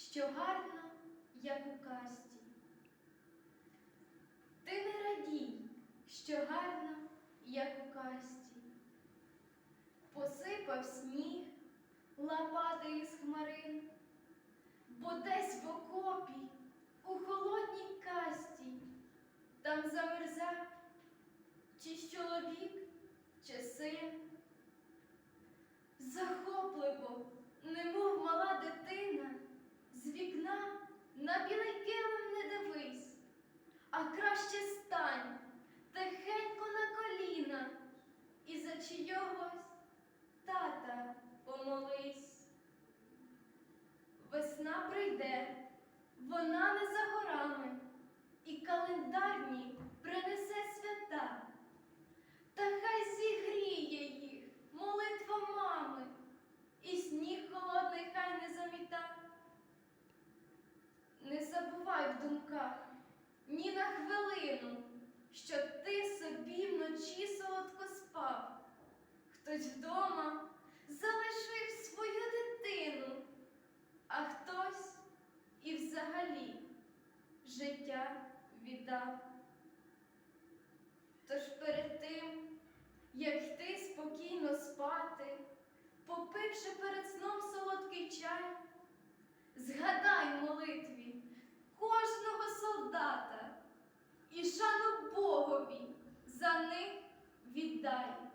що гарна, як у касті. Ти не радій, що гарна, як у касті. Посипав сніг лопати із хмарин, бо десь в окопі, у холодній касті, там замерзав чи чоловік, чи син. Чийогось тата помолись. Весна прийде, вона не за горами, і календарні принесе свята. Та хай зігріє їх молитва мами, і сніг холодний хай не заміта. Не забувай в думках ні на хвилину, взагалі життя віддав. Тож перед тим, як йти спокійно спати, попивши перед сном солодкий чай, згадай молитві кожного солдата і шану Богові за них віддай.